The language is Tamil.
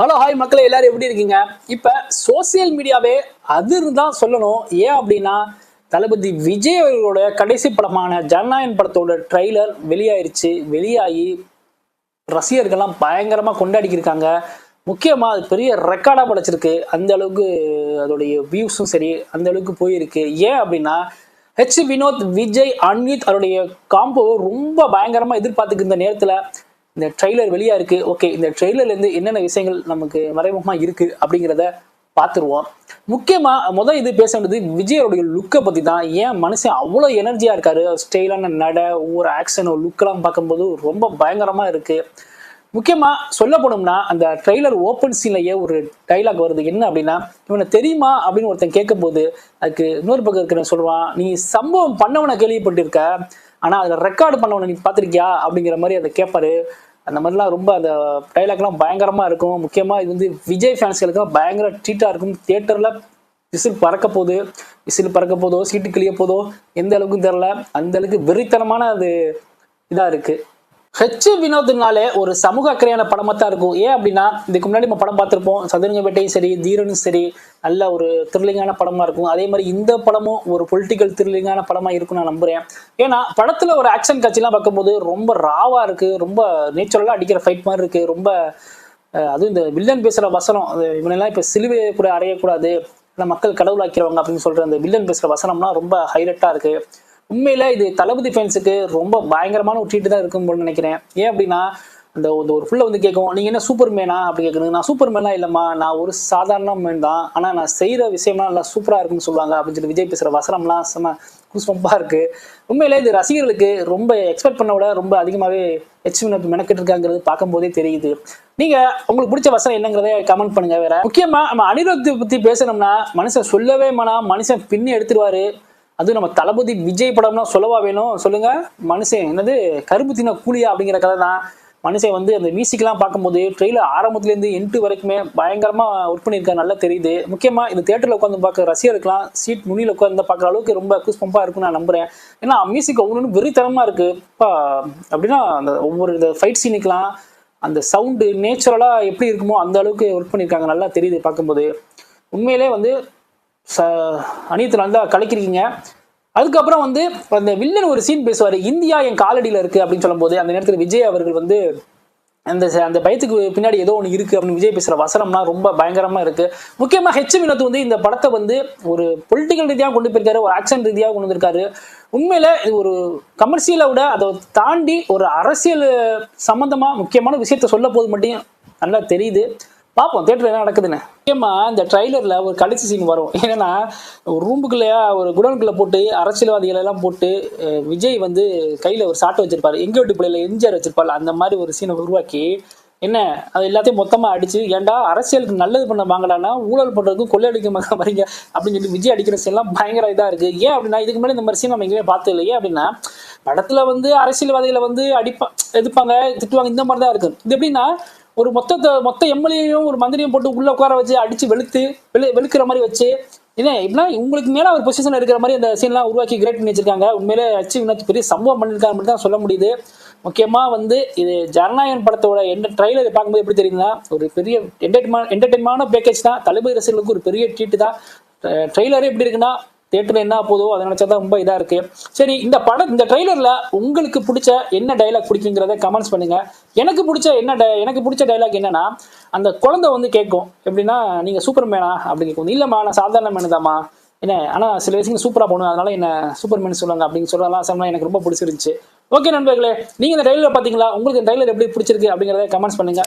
ஹலோ ஹாய் மக்களே எல்லாரும் எப்படி இருக்கீங்க? இப்ப சோசியல் மீடியாவே அதிர்ந்து தான் சொல்லணும். ஏன் அப்படின்னா தளபதி விஜய் அவர்களோட கடைசி படமான ஜனநாயகன் படத்தோட ட்ரெய்லர் வெளியாயிருச்சு. வெளியாகி ரசிகர்கள்லாம் பயங்கரமா கொண்டாடிக்கிருக்காங்க முக்கியமா அது பெரிய ரெக்கார்டா படைச்சிருக்கு. அந்த அளவுக்கு அதோடைய வியூஸும் சரி அந்த அளவுக்கு போயிருக்கு. ஏன் அப்படின்னா ஹெச் வினோத் விஜய் அன்வித் அவருடைய காம்போ ரொம்ப பயங்கரமா எதிர்பார்த்துக்கு இந்த நேரத்துல இந்த ட்ரெய்லர் வெளியா இருக்கு. ஓகே இந்த ட்ரெய்லர்ல இருந்து என்னென்ன விஷயங்கள் நமக்கு மறைமுகமா இருக்கு அப்படிங்கிறத பார்த்துருவோம். முக்கியமா முதல் இது பேச வேண்டியது விஜயோடைய லுக்கை பத்தி தான். ஏன் மனுஷன் அவ்வளோ எனர்ஜியா இருக்காரு? ஸ்டைலான நட ஒவ்வொரு ஆக்ஷன் லுக்கெல்லாம் பார்க்கும்போது ரொம்ப பயங்கரமா இருக்கு. முக்கியமா சொல்ல போனோம்னா அந்த ட்ரெய்லர் ஓப்பன் சீன்லயே ஒரு டைலாக் வருது. என்ன அப்படின்னா இவனை தெரியுமா அப்படின்னு ஒருத்தன் கேட்கும்போது அதுக்கு இன்னொரு பக்கம் இருக்கிறவன் சொல்லுவான் நீ சம்பவம் பண்ணவனை கேள்விப்பட்டிருக்க ஆனா அதுல ரெக்கார்டு பண்ணவனை நீ பார்த்துருக்கியா? அப்படிங்கிற மாதிரி அதை கேட்பாரு. அந்த மாதிரிலாம் ரொம்ப அந்த டைலாக்லாம் பயங்கரமா இருக்கும். முக்கியமா இது வந்து விஜய் ஃபேன்ஸ்களுக்கு பயங்கர ட்ரீட்டா இருக்கும். தியேட்டர்ல விசில் பறக்க போகுது. விசில் பறக்க போதோ சீட்டு கிளிய போதோ எந்த அளவுக்கு தெரில அந்த அளவுக்கு வெறித்தனமான அது இதா இருக்கு. ஹெச் வினோத்னாலே ஒரு சமூக அக்கறையான படமாக தான் இருக்கும். ஏன் அப்படின்னா இதுக்கு முன்னாடி நம்ம படம் பார்த்துருப்போம். சதுரங்கப்பேட்டையும் சரி தீரனும் சரி நல்ல ஒரு த்ரில்லிங்கான படமாக இருக்கும். அதே மாதிரி இந்த படமும் ஒரு பொலிட்டிக்கல் த்ரில்லிங்கான படமாக இருக்கும் நான் நம்புகிறேன் ஏன்னா படத்தில் ஒரு ஆக்ஷன் காட்சிலாம் பார்க்கும்போது ரொம்ப ராவாக இருக்குது ரொம்ப நேச்சுரலாக அடிக்கிற ஃபைட் மாதிரி இருக்குது ரொம்ப அதுவும் இந்த வில்லன் பேசுகிற வசனம் இவனெல்லாம் இப்போ சிலுவையை கூட அறையக்கூடாது இல்லை மக்கள் கடவுளாக்கிறவங்க அப்படின்னு சொல்கிற அந்த வில்லன் பேசுகிற வசனம்லாம் ரொம்ப ஹைலைட்டாக இருக்குது உண்மையில இது தளபதி ஃபேன்ஸுக்கு ரொம்ப பயங்கரமான ஒரு தான் இருக்கும் போல நினைக்கிறேன். ஏன் அப்படின்னா அந்த ஒரு ஒரு ஃபுல்ல வந்து கேட்கும் நீங்க என்ன சூப்பர் மேனா அப்படி கேட்கணும் நான் சூப்பர் மேனா இல்லம்மா. நான் ஒரு சாதாரண மேன் தான். ஆனா நான் செய்யற விஷயம்லாம் நல்லா சூப்பரா இருக்குன்னு சொல்லுவாங்க. அப்படின்னு சொல்லி விஜய் பேசுற வசனம்லாம் செம கூஸ்பம்பா இருக்கு. உண்மையில இது ரசிகர்களுக்கு ரொம்ப எக்ஸ்பெக்ட் பண்ண விட ரொம்ப அதிகமாவே ஹெச் மெனக்கிட்டு இருக்காங்கிறது பார்க்கும்போதே தெரியுது. நீங்க உங்களுக்கு பிடிச்ச வசனம் என்னங்கிறத கமெண்ட் பண்ணுங்க வேற. முக்கியமா நம்ம அனிருத்தை பத்தி பேசணும்னா மனுஷன் சொல்லவே மானா மனுஷன் பின்னி எடுத்துருவாரு. அதுவும் நம்ம தளபதி விஜய் படம்னா சொல்லவா வேணும்? சொல்லுங்க. மனுஷன் என்னது? கருப்பு தின கூலியா அப்படிங்கிற கதை தான். மனுஷன் வந்து அந்த மியூசிக்லாம் பார்க்கும்போது ட்ரெயிலர் ஆரம்பத்துலேருந்து எண்டு வரைக்குமே பயங்கரமா ஒர்க் பண்ணியிருக்காரு நல்லா தெரியுது. முக்கியமா இந்த தேட்டரில் உட்காந்து பார்க்க ரசிகருக்குலாம் சீட் முனியில் உட்காந்து பார்க்குற அளவுக்கு ரொம்ப கூஸ்பம்பா இருக்கும்னு நான் நம்புறேன். ஏன்னா மியூசிக் ஒவ்வொன்றும் வெறித்தனமா இருக்கு. இப்போ அப்படின்னா அந்த ஒவ்வொரு இந்த ஃபைட் சீனுக்கெலாம் அந்த சவுண்டு நேச்சுரலா எப்படி இருக்குமோ அந்த அளவுக்கு ஒர்க் பண்ணியிருக்காங்க. நல்லா தெரியுது பார்க்கும்போது. உண்மையிலே வந்து ச அனியத்தில் நல்லா கலக்கிருக்கீங்க. அதுக்கப்புறம் வந்து அந்த வில்லன் ஒரு சீன் பேசுவார் இந்தியா என் காலடியில் இருக்குது அப்படின்னு சொல்லும்போது அந்த நேரத்தில் விஜய் அவர்கள் வந்து அந்த ச- அந்த பயத்துக்கு பின்னாடி ஏதோ ஒன்று இருக்குது அப்படின்னு விஜய் பேசுகிற வசனம்னா ரொம்ப பயங்கரமாக இருக்குது முக்கியமாக ஹெச் வினோத் வந்து இந்த படத்தை வந்து ஒரு பொலிட்டிக்கல் ரீதியாக கொண்டு போயிருக்காரு ஒரு ஆக்ஷன் ரீதியாக கொண்டு வந்திருக்காரு. உண்மையில் இது ஒரு கமர்ஷியலை விட அதை தாண்டி ஒரு அரசியல் சம்மந்தமாக முக்கியமான விஷயத்த சொல்ல போது மட்டும் நல்லா தெரியுது. பார்ப்போம் தேட்டர் என்ன நடக்குதுன்னு. முக்கியமா இந்த ட்ரைலர்ல ஒரு கடைசி சீன் வரும். ஏன்னா ஒரு ரூமுக்குள்ளேயா ஒரு குடோனுக்குள்ள போட்டு அரசியல்வாதிகள் எல்லாம் போட்டு விஜய் வந்து கையில ஒரு சாட்டை வச்சிருப்பாரு. எங்க வீட்டு பிள்ளையில எம்ஜிஆர் வச்சிருப்பாரு. அந்த மாதிரி ஒரு சீனை உருவாக்கி என்ன அது எல்லாத்தையும் மொத்தமா அடிச்சு ஏன்டா அரசியலுக்கு நல்லது பண்ண வாங்கடான்னா ஊழல் பண்றதுக்கும் கொள்ளையடிக்க மக வரீங்க. அப்படின்னு சொல்லி விஜய் அடிக்கிற சீன்லாம் பயங்கர இதா இருக்கு. ஏன் அப்படின்னா இதுக்கு முன்னாடி இந்த மாதிரி சீன் நம்ம எங்கேயுமே பார்த்து இல்லையே அப்படின்னா படத்துல வந்து அரசியல்வாதிகளை வந்து அடிப்பா எதிர்ப்பாங்க திட்டுவாங்க இந்த மாதிரி தான் இருக்கு. இது எப்படின்னா ஒரு மொத்த மொத்த எம்எல்ஏயும் ஒரு மந்திரியும் போட்டு உள்ள உட்கார வச்சு அடிச்சு வெளுத்து வெளு வெளுக்கிற மாதிரி வச்சு என்ன எப்படின்னா உங்களுக்கு மேல ஒரு பொசிஷன் இருக்கிற மாதிரி அந்த சீன்லாம் உருவாக்கி கிரியேட் பண்ணி வச்சிருக்காங்க. உண்மையிலே அச்சீவ் பெரிய சம்பவம் பண்ணியிருக்காங்க தான் சொல்ல முடியுது. முக்கியமா வந்து இது ஜனநாயகன் படத்தோட எந்த ட்ரைலர் பார்க்கும்போது எப்படி தெரியுதுன்னா ஒரு பெரிய என்டர்டைன்மெண்ட் என்டர்டைன்மெண்டான பேக்கேஜ் தான். தளபதி ரசிகர்களுக்கு ஒரு பெரிய ட்ரீட் தான். ட்ரெய்லரே எப்படி இருக்குன்னா தேட்டரில் என்ன போதோ அதை நினைச்சா தான் ரொம்ப இதாக இருக்கு. சரி இந்த படம் இந்த ட்ரெய்லர்ல உங்களுக்கு பிடிச்ச என்ன டைலாக் பிடிக்குங்கிறத கமெண்ட்ஸ் பண்ணுங்க. எனக்கு பிடிச்ச என்ன எனக்கு பிடிச்ச டைலாக் என்னன்னா அந்த குழந்தை வந்து கேட்கும். எப்படின்னா நீங்கள் சூப்பர் மேனா அப்படின்னு கேட்கும். இல்லைம்மா நான் சாதாரண மேனுதாம்மா என்ன ஆனால் சில விஷயங்கள் சூப்பராக போகணும் அதனால என்ன சூப்பர் மேன் சொல்லுவாங்க அப்படின்னு சொல்லலாம் சமயம் எனக்கு ரொம்ப பிடிச்சிருந்துச்சு. ஓகே நண்பர்களே நீங்கள் இந்த ட்ரைலர் பார்த்தீங்களா உங்களுக்கு இந்த ட்ரைலர் எப்படி பிடிச்சிருக்கு அப்படிங்கிறத கமெண்ட்ஸ் பண்ணுங்க.